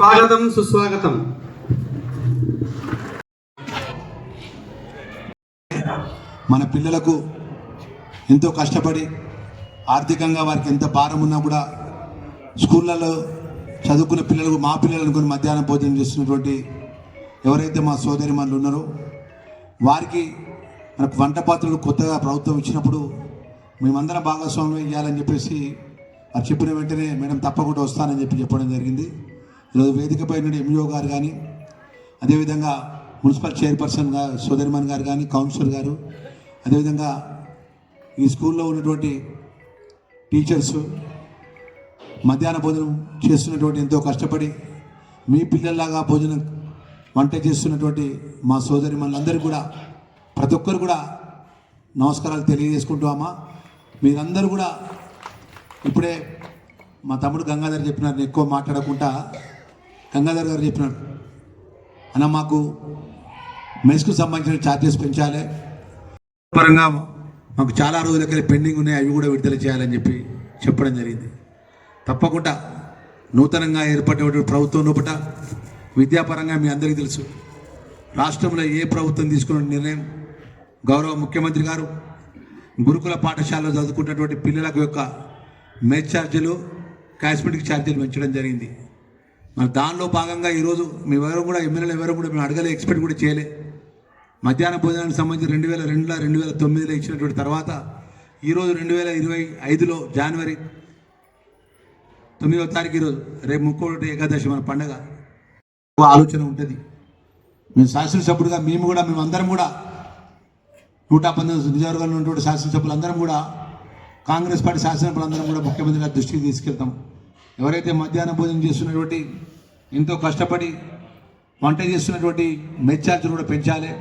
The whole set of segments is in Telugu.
స్వాగతం సుస్వాగతం. మన పిల్లలకు ఎంతో కష్టపడి ఆర్థికంగా వారికి ఎంత భారం ఉన్నా కూడా స్కూళ్ళలో చదువుకున్న పిల్లలకు మా పిల్లలు అనుకుని మధ్యాహ్నం భోజనం చేస్తున్నటువంటి ఎవరైతే మా సోదరి మనలు ఉన్నారో వారికి మన వంట పాత్రలు కొత్తగా ప్రభుత్వం ఇచ్చినప్పుడు మేమందరం భాగస్వామ్యం ఇవ్వాలని చెప్పేసి వారు చెప్పిన వెంటనే మేడం తప్పకుండా వస్తానని చెప్పి చెప్పడం జరిగింది. ఈరోజు వేదికపై నుండి ఎంఈఓ గారు కానీ అదేవిధంగా మున్సిపల్ చైర్పర్సన్ గారు సోదరిమన్ గారు కానీ కౌన్సిలర్ గారు అదేవిధంగా ఈ స్కూల్లో ఉన్నటువంటి టీచర్స్ మధ్యాహ్న భోజనం చేస్తున్నటువంటి ఎంతో కష్టపడి మీ పిల్లల్లాగా భోజనం వంట చేస్తున్నటువంటి మా సోదరి మనందరూ కూడా ప్రతి ఒక్కరు కూడా నమస్కారాలు తెలియజేసుకుంటామా మీరందరూ కూడా ఇప్పుడే మా తమ్ముడు గంగాధర్ చెప్పినారు ఎక్కువ మాట్లాడకుండా గంగాధర్ గారు చెప్పినాడు. అన్న మాకు మెస్కు సంబంధించిన ఛార్జెస్ పెంచాలి. పరంగా మాకు చాలా రోజులకి పెండింగ్ ఉన్నాయి అవి కూడా విడుదల చేయాలని చెప్పి చెప్పడం జరిగింది. తప్పకుండా నూతనంగా ఏర్పడినటువంటి ప్రభుత్వం లోపల విద్యాపరంగా మీ అందరికీ తెలుసు. రాష్ట్రంలో ఏ ప్రభుత్వం తీసుకున్న నిర్ణయం గౌరవ ముఖ్యమంత్రి గారు గురుకుల పాఠశాలలో చదువుకున్నటువంటి పిల్లలకు యొక్క మెస్ ఛార్జీలు కాస్మెటిక్ ఛార్జీలు పెంచడం జరిగింది. మరి దానిలో భాగంగా ఈరోజు మేమెవరు కూడా ఎమ్మెల్యేలు ఎవరు కూడా మేము అడగలే ఎక్స్పెక్ట్ కూడా చేయలే. మధ్యాహ్న భోజనానికి సంబంధించి రెండు వేల రెండులో రెండు వేల తొమ్మిదిలో ఇచ్చినటువంటి తర్వాత ఈరోజు రెండు వేల ఇరవై ఐదులో జనవరి తొమ్మిదవ తారీఖు ఈరోజు రేపు ముక్కోటి ఏకాదశి మన పండగ. ఆలోచన ఉంటుంది. మేము శాసనసభ్యుడిగా మేము కూడా మేమందరం కూడా నూట పంతొమ్మిది నియోజకవర్గంలో ఉన్నటువంటి శాసనసభ్యులు అందరం కూడా కాంగ్రెస్ పార్టీ శాసనసభ్యులందరం కూడా ముఖ్యమంత్రి గారి దృష్టికి తీసుకెళ్తాం. ఎవరైతే మధ్యాహ్న భోజనం చేస్తున్నటువంటి ఎంతో కష్టపడి వంట చేస్తున్నటువంటి మెచ్చార్జీలు కూడా పెంచాలి.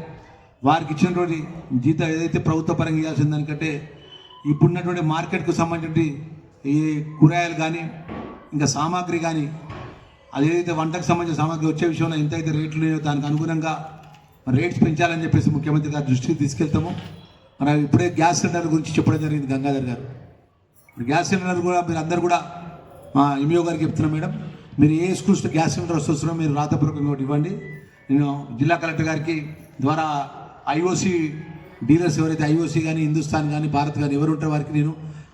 వారికి ఇచ్చినటువంటి జీతం ఏదైతే ప్రభుత్వ పరంగా ఇవ్వాల్సిన దానికంటే ఇప్పుడున్నటువంటి మార్కెట్కు సంబంధించి ఈ కూరగాయలు కానీ ఇంకా సామాగ్రి కానీ అదేదైతే వంటకు సంబంధించిన సామాగ్రి వచ్చే విషయంలో ఎంతైతే రేట్లు ఉన్నాయో దానికి అనుగుణంగా రేట్స్ పెంచాలని చెప్పేసి ముఖ్యమంత్రి గారి దృష్టికి తీసుకెళ్తాము. మన ఇప్పుడే గ్యాస్ సిలిండర్ గురించి చెప్పడం జరిగింది గంగాధర్ గారు. గ్యాస్ సిలిండర్ కూడా మీరు అందరు కూడా మా ఎంఈఓ గారికి చెప్తున్నాం మేడం. మీరు ఏ స్కూల్స్లో గ్యాస్ సిలిండర్ వస్తున్నారో మీరు రాతపూర్వకంగా ఒకటి ఇవ్వండి. నేను జిల్లా కలెక్టర్ గారికి ద్వారా ఐఓసి డీలర్స్ ఎవరైతే ఐఓసి కానీ హిందుస్థాన్ కానీ భారత్ కానీ ఎవరు ఉంటారో వారికి నేను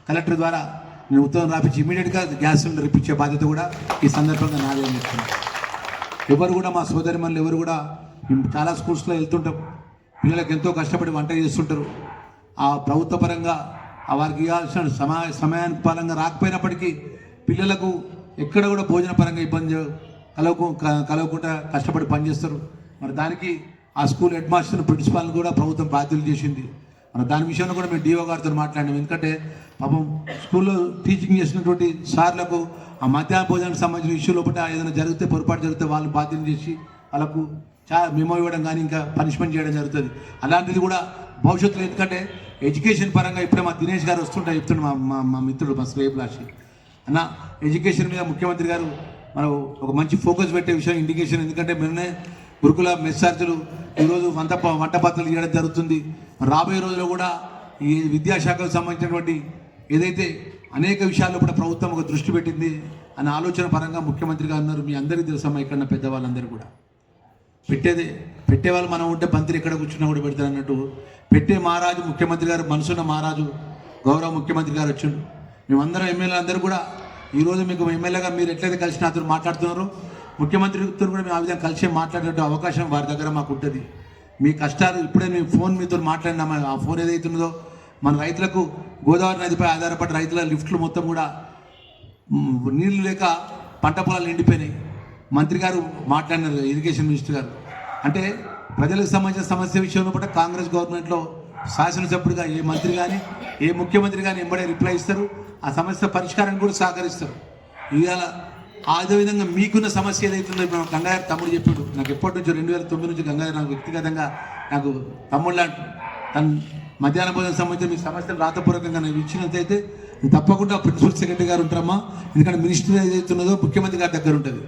కలెక్టర్ ద్వారా నేను ఉత్తరం రాపించి ఇమీడియట్గా గ్యాస్ సిలిండర్ ఇప్పించే బాధ్యత కూడా ఈ సందర్భంగా నాదే అని చెప్తున్నాను ఎవరు కూడా మా సోదరి మనలు ఎవరు కూడా మేము చాలా స్కూల్స్లో వెళ్తుంటాం. పిల్లలకు ఎంతో కష్టపడి వంట చేస్తుంటారు. ఆ ప్రభుత్వ పరంగా ఆ వారికి ఇవ్వాల్సిన సమా సమయానికి పరంగా రాకపోయినప్పటికీ పిల్లలకు ఎక్కడ కూడా భోజన పరంగా ఇబ్బంది కలవకు కలవకుండా కష్టపడి పనిచేస్తారు. మరి దానికి ఆ స్కూల్ హెడ్ మాస్టర్ ప్రిన్సిపాల్ని కూడా ప్రభుత్వం బాధ్యతలు చేసింది. మరి దాని విషయంలో కూడా మేము డిఓ గారితో మాట్లాడినాం. ఎందుకంటే పాపం స్కూల్లో టీచింగ్ చేసినటువంటి సార్లకు ఆ మధ్యాహ్న భోజనానికి సంబంధించిన ఇష్యూ లోపల ఏదైనా జరిగితే పొరపాటు జరిగితే వాళ్ళు బాధ్యతలు చేసి వాళ్ళకు చా మెమో ఇవ్వడం కానీ ఇంకా పనిష్మెంట్ చేయడం జరుగుతుంది. అలాంటిది కూడా భవిష్యత్తులో ఎందుకంటే ఎడ్యుకేషన్ పరంగా ఇప్పుడే మా దినేష్ గారు వస్తుంటే చెప్తుండే మా మా మా మిత్రుడు మా శ్రేయభిలాషి. అన్న ఎడ్యుకేషన్ మీద ముఖ్యమంత్రి గారు మనం ఒక మంచి ఫోకస్ పెట్టే విషయం ఇండికేషన్. ఎందుకంటే మొన్నే గురుకుల మెస్సార్జులు ఈరోజు వంట ప- వంట పాత్రలు ఇవ్వడం జరుగుతుంది. రాబోయే రోజుల్లో కూడా ఈ విద్యాశాఖకు సంబంధించినటువంటి ఏదైతే అనేక విషయాల్లో కూడా ప్రభుత్వం ఒక దృష్టి పెట్టింది అనే ఆలోచన పరంగా ముఖ్యమంత్రి గారు ఉన్నారు. మీ అందరికీ తెలుసమ్మా ఇక్కడ పెద్దవాళ్ళందరూ కూడా. పెట్టేదే పెట్టేవాళ్ళు మనం ఉంటే మంత్రి ఎక్కడ కూర్చున్నా కూడా పెడతారు అన్నట్టు. పెట్టే మహారాజు ముఖ్యమంత్రి గారు మనసున్న మహారాజు గౌరవ ముఖ్యమంత్రి గారు వచ్చిండు. మేమందరం ఎమ్మెల్యే అందరూ కూడా ఈరోజు మీకు ఎమ్మెల్యేగా మీరు ఎట్లయితే కలిసి నాతో మాట్లాడుతున్నారు ముఖ్యమంత్రితో కూడా మేము ఆ విధంగా కలిసి మాట్లాడే అవకాశం వారి దగ్గర మాకు ఉంటుంది. మీ కష్టాలు ఇప్పుడే మేము ఫోన్ మీతో మాట్లాడినా ఆ ఫోన్ ఏదైతే ఉన్నదో మన రైతులకు గోదావరి నదిపై ఆధారపడి రైతుల లిఫ్ట్లు మొత్తం కూడా నీళ్ళు లేక పంట పొలాలు నిండిపోయినాయి మంత్రి గారు మాట్లాడినారు ఇరిగేషన్ మినిస్టర్ గారు. అంటే ప్రజలకు సంబంధించిన సమస్య విషయంలో కూడా కాంగ్రెస్ గవర్నమెంట్లో శాసనసభ్యుడిగా ఏ మంత్రి కానీ ఏ ముఖ్యమంత్రి కానీ ఎంబడే రిప్లై ఇస్తారు. ఆ సమస్య పరిష్కారాన్ని కూడా సహకరిస్తారు. ఇవాళ అదేవిధంగా మీకున్న సమస్య ఏదైతుందో ఇప్పుడు గంగాధర్ తమ్ముడు చెప్పాడు. నాకు ఎప్పటి నుంచో రెండు వేల తొమ్మిది నుంచి గంగాధర్ నాకు వ్యక్తిగతంగా నాకు తమ్ముడు తన మధ్యాహ్న భోజనం సంబంధించిన మీ సమస్యలు రాతపూర్వకంగా నేను ఇచ్చినట్టయితే తప్పకుండా ప్రిన్సిపల్ సెక్రటరీ గారు ఉంటారమ్మా. ఎందుకంటే మినిస్టర్ ఏదైతే ఉన్నదో ముఖ్యమంత్రి గారి దగ్గర ఉంటుంది.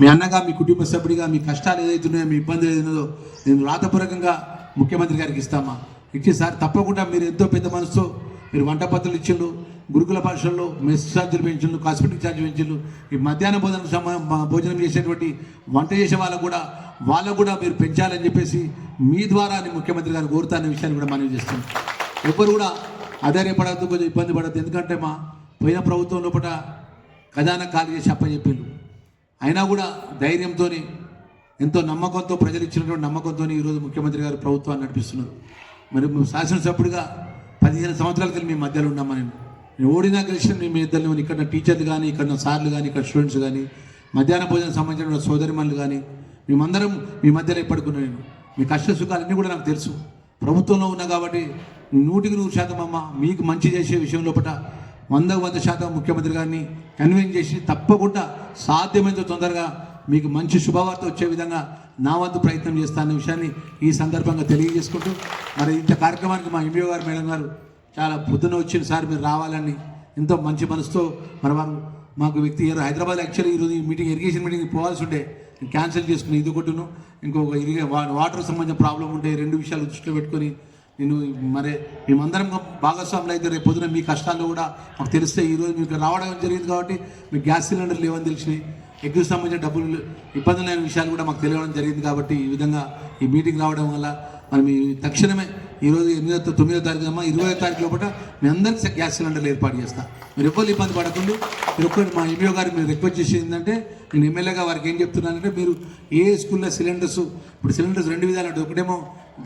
మీ అన్నగా మీ కుటుంబ సభ్యుడిగా మీ కష్టాలు ఏదైతున్నాయో మీ ఇబ్బంది ఏదైనా నేను రాతపూర్వకంగా ముఖ్యమంత్రి గారికి ఇస్తామా? ఇచ్చేసారి తప్పకుండా మీరు ఎంతో పెద్ద మనసుతో మీరు వంట పత్రాలు ఇచ్చిండు. గురుకుల పాఠశాలలో మెస్ ఛార్జీలు పెంచులు కాస్మెటిక్ ఛార్జీ పెంచులు ఈ మధ్యాహ్న భోజనం భోజనం చేసేటువంటి వంట చేసే వాళ్ళకు కూడా వాళ్ళకు కూడా మీరు పెంచాలని చెప్పేసి మీ ద్వారా ముఖ్యమంత్రి గారు కోరుతానే విషయాన్ని కూడా మనవి చేస్తాం ఎవరు కూడా ఆధారపడద్దు కొంచెం ఇబ్బంది పడద్దు ఎందుకంటే మా పోయిన ప్రభుత్వం లోపల ఖజానా ఖాళీ చేసి అప్పచెప్పారు అయినా కూడా ధైర్యంతో ఎంతో నమ్మకంతో ప్రజలు ఇచ్చినటువంటి నమ్మకంతో ఈరోజు ముఖ్యమంత్రి గారు ప్రభుత్వాన్ని నడిపిస్తున్నారు. మరి శాసనసభ్యుడిగా పదిహేను సంవత్సరాల క్రితం మీ మధ్యలో ఉన్నామా నేను? ఓడినా గెలిచిన మీ మీ ఇద్దరు ఇక్కడ టీచర్లు కానీ ఇక్కడ ఉన్న సార్లు కానీ ఇక్కడ స్టూడెంట్స్ కానీ మధ్యాహ్న భోజనం సంబంధించిన సోదరిమణులు కానీ మేమందరం మీ మధ్యలో ఎప్పటికున్నా నేను. మీ కష్ట సుఖాలన్నీ కూడా నాకు తెలుసు. ప్రభుత్వంలో ఉన్నా కాబట్టి నూటికి నూరు శాతం అమ్మ మీకు మంచి చేసే విషయం లోపల వందకు వంద శాతం ముఖ్యమంత్రి గారిని కన్విన్స్ చేసి తప్పకుండా సాధ్యమైనంత తొందరగా మీకు మంచి శుభవార్త వచ్చే విధంగా నా వంతు ప్రయత్నం చేస్తానన్న విషయాన్ని ఈ సందర్భంగా తెలియజేసుకుంటూ మరి ఇంత కార్యక్రమానికి మా ఎంబీఓ గారు మేడం గారు చాలా పొద్దున వచ్చిన సార్ మీరు రావాలని. ఎంతో మంచి మనసుతో మరి వారు మాకు వ్యక్తి గారు హైదరాబాద్ యాక్చువల్లీ ఈరోజు ఈ మీటింగ్ ఇరిగేషన్ మీటింగ్ పోవాల్సి ఉండే. నేను క్యాన్సిల్ చేసుకుని ఇది కొట్టును. ఇంకొక ఇరిగే వాటర్ సంబంధించిన ప్రాబ్లం ఉంటే రెండు విషయాలు దృష్టిలో పెట్టుకొని నేను మరి మేమందరం భాగస్వాములు అయితే రేపు పొద్దున మీ కష్టాలు కూడా మాకు తెలిస్తే ఈరోజు మీకు రావడం జరిగింది కాబట్టి మీకు గ్యాస్ సిలిండర్ లేవని తెలిసినాయి. ఎక్కువ సంబంధించిన డబ్బులు ఇబ్బందులు లేని విషయాలు కూడా మాకు తెలియడం జరిగింది కాబట్టి ఈ విధంగా ఈ మీటింగ్ రావడం వల్ల మరి మీ తక్షణమే ఈరోజు ఎనిమిదో తొమ్మిదో తారీఖు అమ్మా ఇరవై తారీఖు లోపల మీ అందరికీ గ్యాస్ సిలిండర్లు ఏర్పాటు చేస్తా. మీరు ఎవ్వరు ఇబ్బంది పడకుండా. మీరు ఒక్కటి మా ఎంఈఓ గారికి మీరు రిక్వెస్ట్ చేసేది ఏంటంటే నేను ఎమ్మెల్యేగా వారికి ఏం చెప్తున్నానంటే మీరు ఏ స్కూల్లో సిలిండర్స్ ఇప్పుడు సిలిండర్స్ రెండు విధాలు ఉంటాయి ఒకటేమో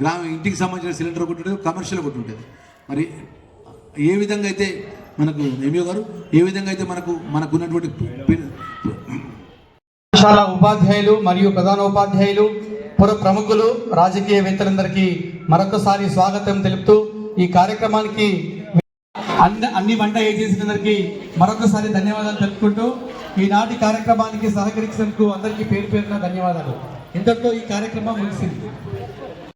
గ్రామ ఇంటికి సంబంధించిన సిలిండర్ ఒకటి ఉంటుంది కమర్షియల్ ఒకటి ఉంటుంది. మరి ఏ విధంగా అయితే మనకు ఎంఈఓ గారు ఏ విధంగా అయితే మనకు మనకు ఉన్నటువంటి పాఠశాల ఉపాధ్యాయులు మరియు ప్రధానోపాధ్యాయులు పుర ప్రముఖులు రాజకీయవేత్తలందరికీ మరొకసారి స్వాగతం తెలుపుతూ ఈ కార్యక్రమానికి అన్ని అన్ని వంట ఏజెన్సీలందరికీ మరొకసారి ధన్యవాదాలు తెలుపుకుంటూ ఈనాటి కార్యక్రమానికి సహకరించినందుకు అందరికీ పేరు పేరున ధన్యవాదాలు. ఇంతటితో ఈ కార్యక్రమం ముగిసింది.